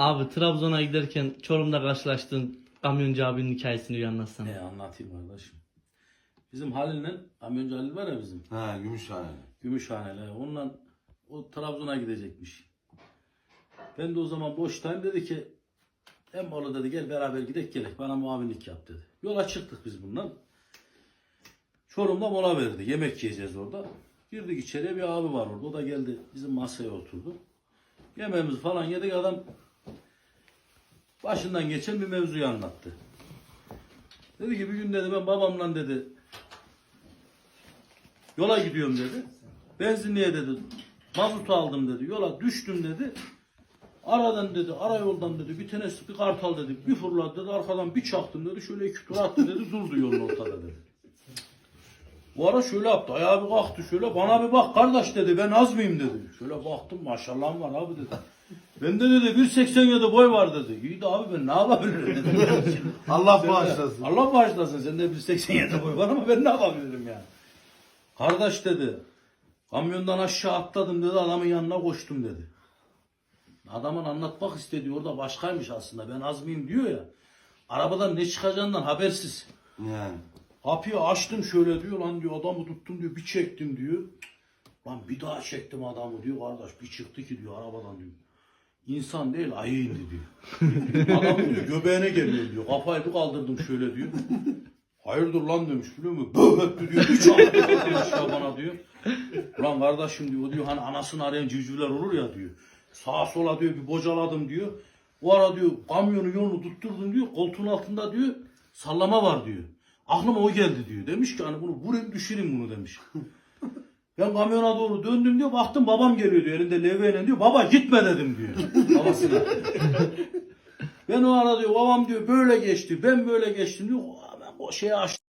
Abi Trabzon'a giderken Çorum'da karşılaştığın kamyoncu abinin hikayesini bir anlatsana. He anlatayım kardeşim. Bizim Halil'le, kamyoncu Halil var ya bizim. Ha Gümüşhane. Gümüşhaneli. Onunla o Trabzon'a gidecekmiş. Ben de o zaman boştayım dedi ki Emmoğlu dedi gel beraber gidek gerek bana muavinlik yap dedi. Yola çıktık biz bundan. Çorum'da mola verdi. Yemek yiyeceğiz orada. Girdik içeriye bir abi var orada. O da geldi bizim masaya oturdu. Yemeğimizi falan yedik adam başından geçen bir mevzuyu anlattı. Dedi ki bir gün dedi ben babamla dedi yola gidiyorum dedi. Benzinliğe dedi mazot aldım dedi. Yola düştüm dedi. Aradan dedi, ara yoldan dedi, bir tanesi bir kartal dedi, bir fırladı dedi, arkadan bir çaktım dedi, şöyle iki tur attı dedi, durdu yolun ortada dedi. Bu ara şöyle yaptı, ayağı bir kalktı şöyle, bana bir bak kardeş dedi, ben az mıyım dedi. Şöyle baktım, maşallahım var abi dedi. Bende dedi 1.87 boy var dedi. İyi de abi ben ne yapabilirim dedi. Allah bağışlasın. Allah bağışlasın, sende 1.87 boy var ama ben ne yapabilirim yani. Kardeş dedi, kamyondan aşağı atladım dedi, adamın yanına koştum dedi. Adamın anlatmak istediği orada başkaymış aslında. Ben az mıyım diyor ya. Arabadan ne çıkacağından habersiz. Yani. Kapıyı açtım şöyle diyor lan diyor adamı tuttum diyor bir çektim diyor. Lan bir daha çektim adamı diyor kardeş bir çıktı ki diyor arabadan diyor. İnsan değil ayı indi diyor. Adam diyor göbeğine geliyor diyor. Kafayı bir kaldırdım şöyle diyor. Hayırdır lan demiş biliyor musun? Böböttü diyor. Çarptı demiş ya bana diyor. Ulan kardeşim diyor, diyor hani anasını arayan civcivler olur ya diyor. Sağa sola diyor bir bocaladım diyor. O ara diyor kamyonu yolunu tutturdum diyor. Koltuğun altında diyor sallama var diyor. Aklıma o geldi diyor. Demiş ki hani bunu vurayım düşüreyim bunu demiş. Ben kamyona doğru döndüm diyor. Baktım babam geliyor diyor. Elinde levyeyle diyor. Baba gitme dedim diyor. Babasına. ben o ara diyor babam diyor böyle geçti. Ben böyle geçtim diyor. Ben o şeyi açtım.